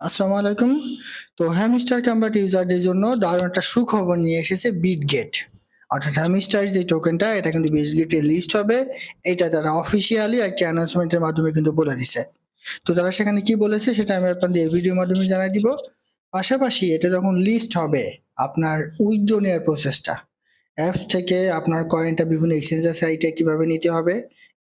আসসালামু আলাইকুম। তো হ্যামস্টার কম্বাট ইউজারদের জন্য দারুণ একটা সুখবর নিয়ে এসেছে বিটগেট অর্থাৎ হ্যামস্টার যে টোকেনটা এটা কিন্তু বিটগেটে লিস্ট হবে। এটা তারা অফিসিয়ালি একটা অ্যানাউন্সমেন্টের মাধ্যমে কিন্তু বলে দিছে। তো তারা সেখানে কি বলেছে সেটা আমি আপনাদের এই ভিডিওর মাধ্যমে জানাই দিব। পাশাপাশি এটা যখন লিস্ট হবে, আপনার উইথড্র নেওয়ার প্রসেসটা অ্যাপস থেকে আপনার কয়েনটা বিভিন্ন এক্সচেঞ্জার সাইটে কীভাবে নিতে হবে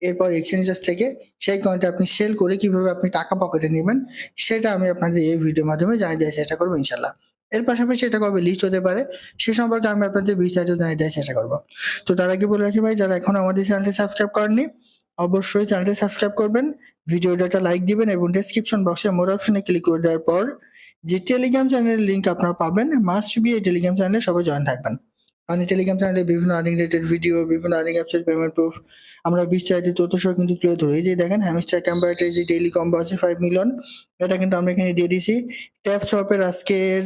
এরপর এক্সচেঞ্জার থেকে সেই কয়েনটা আপনি সেল করে কীভাবে আপনি টাকা পকেটে নেবেন, সেটা আমি আপনাদের এই ভিডিওর মাধ্যমে জানিয়ে দেওয়ার চেষ্টা করব ইনশাল্লাহ এর পাশাপাশি এটা কবে লিস্ট হতে পারে, সে সম্পর্কে আমি আপনাদের বিস্তারিত জানিয়ে দেওয়ার চেষ্টা করব। তো তার আগে বলে রাখি ভাই, যারা এখন আমাদের চ্যানেলটি সাবস্ক্রাইব করেননি, অবশ্যই চ্যানেলটি সাবস্ক্রাইব করবেন ভিডিওটা একটা লাইক দিবেন এবং ডেসক্রিপশন বক্সে মোর অপশনে ক্লিক করে দেওয়ার পর যে টেলিগ্রাম চ্যানেলের লিঙ্ক আপনারা পাবেন মাস্ট বি এই টেলিগ্রাম চ্যানেলে সবাই জয়েন থাকবেন। এই টেলিগ্রাম চ্যানেলে বিভিন্ন আর্নিং রিলেটেড ভিডিও বিভিন্ন আর্নিং অ্যাপসের পেমেন্ট প্রুফ আমরা বিস্তারিত তথ্য সহ কিন্তু তুলে ধরি। যে দেখেন হ্যামস্টার ক্যাম্পারেটের যে ডেইলি কম্বো আছে ফাইভ মিলিয়ন এটা কিন্তু আমরা এখানে দিয়ে দিছি। ট্যাপ শপের আজকের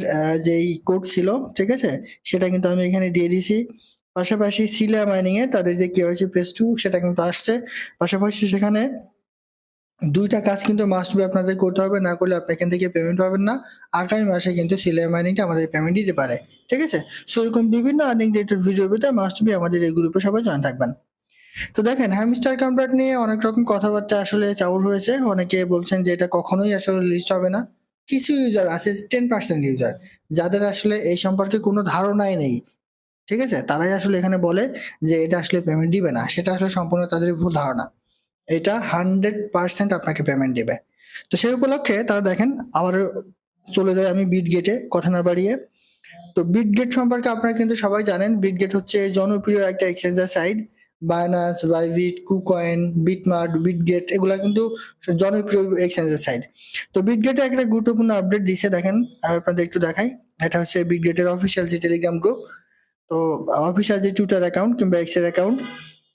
যেই কোড ছিল, ঠিক আছে? সেটা কিন্তু আমি এখানে দিয়ে দিছি। পাশাপাশি সিলা মাইনিং এ তাদের যে কেওয়াইসি প্রেস টু সেটা কিন্তু আসছে। পাশাপাশি সেখানে দুইটা কাজ কিন্তু মাস্ট বি আপনাদের করতে হবে, না করলে আপনি এখান থেকে পেমেন্ট পাবেন না। আগামী মাসে কিন্তু সিলাই মাইনিংটা আমাদের পেমেন্ট দিতে পারে, ঠিক আছে? সো এরকম বিভিন্ন আর্নিং রিলেটেড ভিডিও পেতে মাস্ট বি আমাদের এই গ্রুপে সবাই জয়েন থাকবেন। তো দেখেন হ্যামস্টার কন্ট্রাক্ট নিয়ে অনেক রকম কথাবার্তা আসলে চাউর হয়েছে। অনেকে বলছেন যে এটা কখনোই আসলে লিস্ট হবে না। কিছু ইউজার আছে টেন পার্সেন্ট ইউজার যাদের আসলে এই সম্পর্কে কোনো ধারণাই নেই, ঠিক আছে? তারাই আসলে এখানে বলে যে এটা আসলে পেমেন্ট দিবে না। সেটা আসলে সম্পূর্ণ তাদের ভুল ধারণা। এটা হান্ড্রেড পার্সেন্ট আপনাকে পেমেন্ট দেবে। তো সেই উপলক্ষে তারা দেখেন আবার চলে যায় আমি বিট গেটে কথা না বাড়িয়ে। তো বিট গেট সম্পর্কে আপনারা কিন্তু সবাই জানেন বিট গেট হচ্ছে জনপ্রিয় একটা exchanger site Binance Bybit KuCoin BitMart Bitget এগুলা কিন্তু জনপ্রিয় এক্সচেঞ্জের সাইট তো বিটগেটে একটা গুরুত্বপূর্ণ আপডেট দিছে, দেখেন, আমি আপনাদের একটু দেখাই। এটা হচ্ছে বিটগেটের অফিসিয়াল যে টেলিগ্রাম গ্রুপ তো অফিসিয়াল যে টুইটার অ্যাকাউন্ট কিংবা এক্সের অ্যাকাউন্ট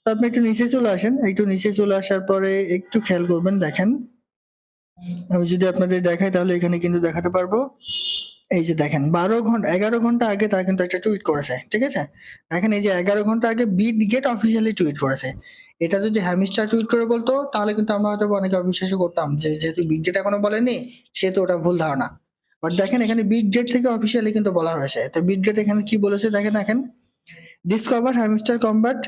আপনি একটু নিচে চলে আসেন। একটু নিচে চলে আসার পরে একটু খেয়াল করবেন, দেখেন। আমি যদি আপনাদের দেখাই তাহলে এখানে কিন্তু দেখাতে পারব। এই যে দেখেন, বারো ঘণ্টা এগারো ঘণ্টা আগে তারা কিন্তু একটা টুইট করেছে, ঠিক আছে? দেখেন এই যে এগারো ঘণ্টা আগে বিট গেট অফিসিয়ালি টুইট করেছে। এটা যদি হ্যামিস্টার টুইট করে বলতো, তাহলে কিন্তু আমরা হয়তো অনেকে অবিশ্বাসই করতাম যে যেহেতু বিট গেট এখনও বলেনি সেহেতু ওটা ভুল ধারণা। বাট দেখেন এখানে বিট গেট থেকে অফিসিয়ালি কিন্তু বলা হয়েছে। তো বিট গেট এখানে কি বলেছে, দেখেন দেখেন। Discover hamster combat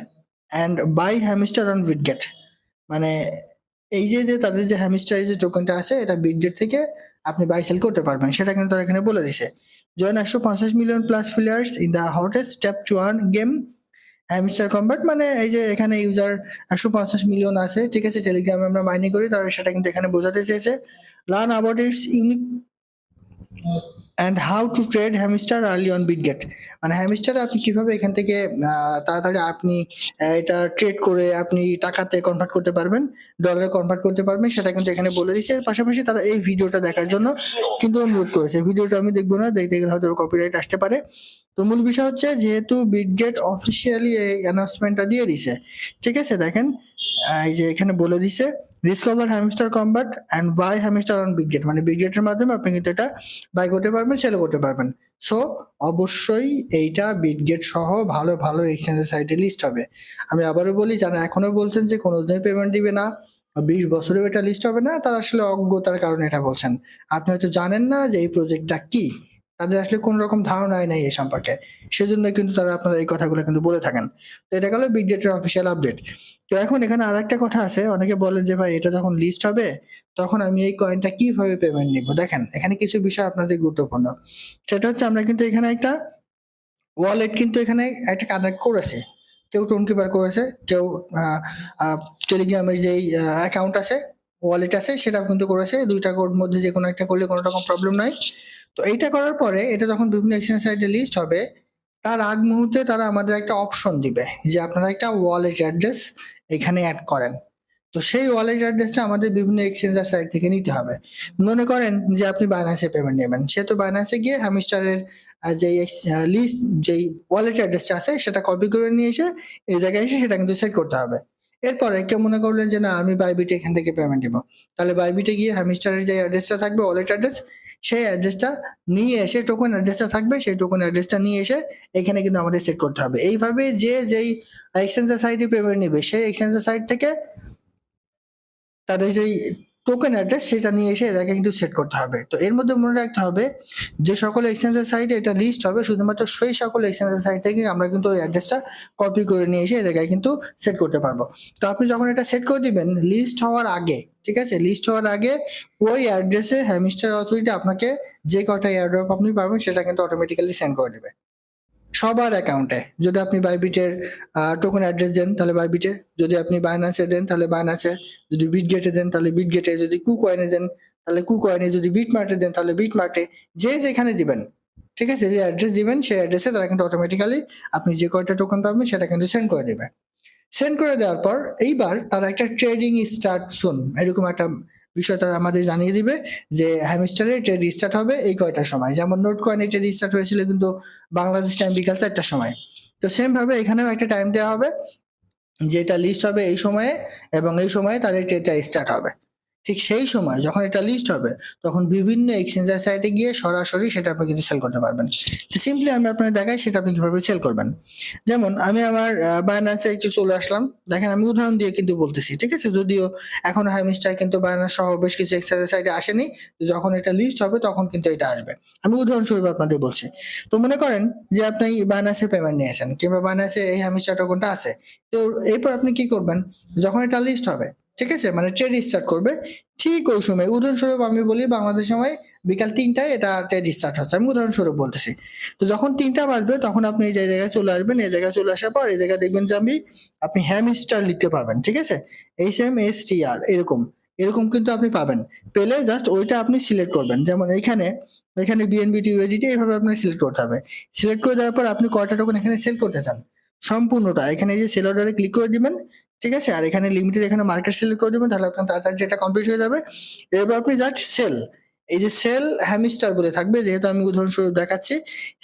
and buy hamster on Bitget মানে এই যে যে তাদের যে হ্যামিস্টার যে টোকেনটা আছে, এটা বিটগেট থেকে আপনি বাই সেল করতে পারবেন। সেটা কিন্তু তারা এখানে বলে দিছে। জয়েন একশো পঞ্চাশ million plus players in the hottest step to earn game hamster combat মানে এই যে এখানে ইউজার একশো পঞ্চাশ মিলিয়ন আছে, ঠিক আছে টেলিগ্রামে আমরা মাইনিং করি তারা সেটা কিন্তু এখানে বোঝাতে চেয়েছে। Learn about its unique and how to trade hamster early on Bitget মানে হ্যামিস্টার আপনি কীভাবে এখান থেকে তাড়াতাড়ি আপনি এটা ট্রেড করে আপনি টাকাতে কনভার্ট করতে পারবেন ডলারে কনভার্ট করতে পারবেন, সেটা কিন্তু এখানে বলে দিচ্ছে পাশাপাশি তারা এই ভিডিওটা দেখার জন্য কিন্তু অনুরোধ করেছে। ভিডিওটা আমি দেখব না, দেখতে গেলে হয়তো কপিরাইট আসতে পারে। তো মূল বিষয় হচ্ছে, যেহেতু বিটগেট অফিসিয়ালি এই অ্যানাউন্সমেন্টটা দিয়ে দিছে ঠিক আছে, দেখেন এই যে এখানে বলে দিছে discover hamster combat and buy hamster on Bitget মানে বিটগেটের মাধ্যমে আপনি কিন্তু এটা বাই করতে পারবেন সেল করতে পারবেন। সো অবশ্যই এইটা বিটগেট সহ ভালো ভালো এক্সচেঞ্জের সাইটে লিস্ট হবে। আমি আবারও বলি, যারা এখনও বলছেন যে কোনোদিনই পেমেন্ট দিবে না, বিশ বছরেও এটা লিস্ট হবে না, তারা আসলে অজ্ঞতার কারণে এটা বলছেন। আপনি হয়তো জানেন না যে এই প্রজেক্টটা কি। তাদের আসলে কোনো রকম ধারণাই নেই এই সম্পর্কে। সেজন্য কিন্তু তারা আপনারা এই কথাগুলো কিন্তু বলে থাকেন। তো এটা গেল বিটগেটের অফিসিয়াল আপডেট তো এখন এখানে আর একটা কথা আছে। অনেকে বলেন যে, ভাই, এটা যখন লিস্ট হবে, তখন আমি এই কয়েনটা কীভাবে পেমেন্ট নিব? দেখেন, এখানে কিছু বিষয় আপনাদের গুরুত্বপূর্ণ। সেটা হচ্ছে, আমরা কিন্তু এখানে একটা ওয়ালেট কিন্তু এখানে একটা কানেক্ট করেছে। কেউ টোন কিপার করেছে, কেউ টেলিগ্রামের যেই অ্যাকাউন্ট আছে ওয়ালেট আছে সেটা কিন্তু করেছে। দুইটা কোড মধ্যে যে কোনো একটা করলে কোনো রকম প্রবলেম নাই। তো এইটা করার পরে এটা যখন বিভিন্ন এক্সচেঞ্জ সাইটে লিস্ট হবে, তার আগ মুহূর্তে তারা আমাদের একটা অপশন দিবে যে আপনারা একটা ওয়ালেট অ্যাড্রেস এখানে অ্যাড করেন। তো সেই ওয়ালেট অ্যাড্রেসটা আমাদের বিভিন্ন এক্সচেঞ্জার সাইট থেকে নিতে হবে। মনে করেন যে আপনি বাইন্যান্সে পেমেন্ট নেবেন। সেহেতু বাইন্যান্সে গিয়ে হ্যামিস্টারের যে লিস্ট যেই ওয়ালেট অ্যাড্রেসটা আছে, সেটা কপি করে নিয়ে এসে এই জায়গায় এসে সেটা কিন্তু সেট করতে হবে। এরপরে কেউ মনে করলেন যে না, আমি বাইবিটে এখান থেকে পেমেন্ট দিব তাহলে বাইবিটে গিয়ে হ্যামিস্টারের যে অ্যাড্রেসটা থাকবে ওয়ালেট অ্যাড্রেস সেই অ্যাড্রেসটা নিয়ে এসে টোকন অ্যাড্রেসটা থাকবে, সেই টোকন অ্যাড্রেসটা নিয়ে এসে এখানে কিন্তু আমাদের সেট করতে হবে। এইভাবে যে যেই এক্সচেঞ্জের সাইটে পেমেন্ট নেবে, সেই এক্সচেঞ্জের সাইট থেকে তাদের যেই টোকেন অ্যাড্রেস সেটা নিয়ে এসে এটাকে কিন্তু সেট করতে হবে। তো এর মধ্যে মনে রাখতে হবে যে সকল এক্সচেঞ্জের সাইটে এটা লিস্ট হবে, শুধুমাত্র সেই সকল এক্সচেঞ্জের সাইট থেকে আমরা কিন্তু ওই অ্যাড্রেসটা কপি করে নিয়ে এসে এ জায়গায় কিন্তু সেট করতে পারব। তো আপনি যখন এটা সেট করে দিবেন লিস্ট হওয়ার আগে, ঠিক আছে? লিস্ট হওয়ার আগে ওই অ্যাড্রেসে হ্যামিস্টার অথরিটি আপনাকে যে কটা এয়ারড্রপ আপনি পাবেন সেটা কিন্তু অটোমেটিক্যালি সেন্ড করে দেবে। সবার অ্যাকাউন্টে যদি আপনি বাইবিটের টোকেন অ্যাড্রেস দেন, তাহলে বাইবিটে যদি আপনি বাইনান্সে দেন, তাহলে বাইনান্সে যদি বিটগেটে দেন, তাহলে বিটগেটে যদি কু কয়েনে দেন, তাহলে কু কয়েনে যদি বিট মার্টে দেন, তাহলে বিট মার্টে যে যেখানে দিবেন, ঠিক আছে? যে অ্যাড্রেস দিবেন, সেই অ্যাড্রেসে তারা কিন্তু অটোমেটিক্যালি আপনি যে কয়টা টোকেন পাবেন, সেটা কিন্তু সেন্ড করে দেবে। সেন্ড করে দেওয়ার পর, এইবার তারা একটা ট্রেডিং স্টার্ট শুন। এরকম একটা বিষয় তারা আমাদের জানিয়ে দিবে যে হ্যামিস্টারের ট্রেড রিস্টার্ট হবে এই কয়টার সময়। যেমন নোট কয়েনের ট্রেড রিস্টার্ট হয়েছিল কিন্তু বাংলাদেশ টাইম বিকাল চারটার সময়। তো সেম ভাবে এখানেও একটা টাইম দেওয়া হবে, যেটা লিস্ট হবে এই সময়ে এবং এই সময়ে তাদের ট্রেডটা স্টার্ট হবে। ঠিক সেই সময় যখন এটা লিস্ট হবে, তখন বিভিন্ন এক্সচেঞ্জার সাইটে গিয়ে সরাসরি সেটা আপনি কিন্তু সেল করতে পারবেন। তো সিম্পলি আমি আপনাকে দেখাই সেটা আপনি কীভাবে সেল করবেন। যেমন আমি আমার বায়ানান্সে একটু চলে আসলাম। দেখেন আমি উদাহরণ দিয়ে কিন্তু বলতেছি, ঠিক আছে? যদিও এখন হাইমিস্টার কিন্তু বায়ানান্স সহ বেশ কিছু এক্সচেঞ্জার সাইটে আসেনি। যখন এটা লিস্ট হবে, তখন কিন্তু এটা আসবে। আমি উদাহরণস্বরূপ আপনাদের বলছি। তো মনে করেন যে আপনি বায়ানান্সে পেমেন্ট নিয়েছেন, কিংবা বায়ানান্সে এই হামিস্টার টোকনটা আছে? তো এরপর আপনি কি করবেন? যখন এটা লিস্ট হবে ঠিক আছে? মানে ট্রেড স্টার্ট করবে। ঠিক ওই সময়, উদাহরণস্বরূপ আমি বলি বাংলাদেশ সময় বিকাল তিনটায় এটা ট্রেড স্টার্ট হচ্ছে। আমি উদাহরণস্বরূপ বলতেছি। তো যখন তিনটা বাজবে, তখন আপনি এই জায়গায় চলে আসবেন। এই জায়গায় চলে আসার পর এই জায়গায় দেখবেন যে আমি, আপনি হ্যাম স্টার লিখতে পাবেন। ঠিক আছে? H M S T R এরকম। এরকম কিন্তু আপনি পাবেন। পেলে জাস্ট ওইটা আপনি সিলেক্ট করবেন। যেমন এখানে এখানে বিএনবি টিউএজিটি এইভাবে আপনাকে সিলেক্ট করতে হবে। সিলেক্ট করে দেওয়ার পর আপনি কয়টা টোকেন এখানে সেল করতে চান? সম্পূর্ণটা। এখানে যে সেল অর্ডারে ক্লিক করে দিবেন। ঠিক আছে? আর এখানে লিমিটেড এখানে মার্কেট সিলেক্ট করে দেবেন, তাহলে আপনার তাড়াতাড়ি যেটা কমপ্লিট হয়ে যাবে। এরপর আপনি জাস্ট সেল এই যে সেল হ্যামিস্টার বলে থাকবে, যেহেতু আমি উদাহরণস্বরূপ দেখাচ্ছি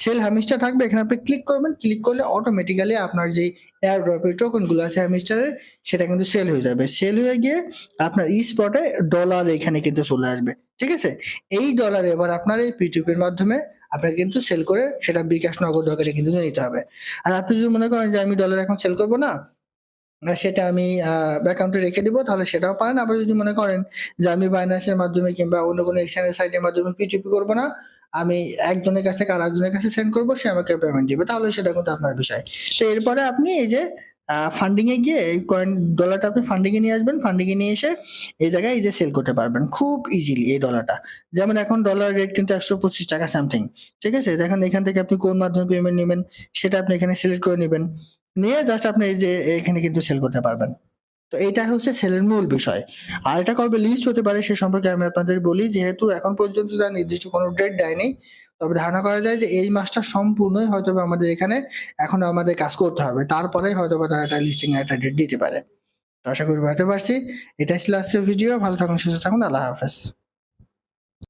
সেল হ্যামিস্টার থাকবে, এখানে আপনি ক্লিক করবেন ক্লিক করলে অটোমেটিক্যালি আপনার যে এয়ার ড্রপের টোকনগুলো আছে হ্যামিস্টারের সেটা কিন্তু সেল হয়ে যাবে। সেল হয়ে গিয়ে আপনার ই স্পটে ডলার এখানে কিন্তু চলে আসবে। ঠিক আছে? এই ডলার এবার আপনার এই পিটিপির মাধ্যমে আপনাকে কিন্তু সেল করে সেটা বিকাশ নগদ আকারে কিন্তু নিতে হবে। আর আপনি যদি মনে করেন যে আমি ডলার এখন সেল করব না সেটা আমি অ্যাকাউন্টে রেখে দিব, তাহলে সেটাও পারেন। আবার যদি মনে করেন যে আমি বাইন্যান্সের মাধ্যমে কিংবা অন্য কোনো এক্সচেঞ্জের সাইটের মাধ্যমে পিটিপি করব না, আমি একজনের কাছ থেকে আর একজনের কাছে সেন্ড করব, সে আমাকে পেমেন্ট দিবে। তাহলে সেটা কিন্তু আপনার বিষয়। তো এরপরে আপনি এই যে ফান্ডিং এ গিয়ে এই কয়েন ডলারটা আপনি ফান্ডিং এ নিয়ে আসবেন। ফান্ডিং এ নিয়ে এসে এই জায়গায় এই যে সেল করতে পারবেন খুব ইজিলি এই ডলারটা যেমন এখন ডলার রেট কিন্তু একশো পঁচিশ টাকা সামথিং ঠিক আছে? দেখেন এখান থেকে আপনি কোন মাধ্যমে পেমেন্ট নেবেন, সেটা আপনি এখানে সিলেক্ট করে নেবেন। নিয়ে জাস্ট আপনি এই যে এখানে কিন্তু সেল করতে পারবেন। তো এইটা হচ্ছে সেলের মূল বিষয়। আর এটা কবে লিস্ট হতে পারে সে সম্পর্কে আমি আপনাদের বলি, যেহেতু এখন পর্যন্ত তার নির্দিষ্ট কোনো ডেট দেয়নি। তবে ধারণা করা যায় যে এই মাসটা সম্পূর্ণই হয়তো আমাদের এখানে এখন আমাদের কাজ করতে হবে। তারপরে হয়তো বা তারা একটা লিস্টিং একটা ডেট দিতে পারে। তো আশা করি বুঝতে পারছি। এটাই ছিল আজকের ভিডিও ভালো থাকুন, সুস্থ থাকুন। আল্লাহ হাফেজ।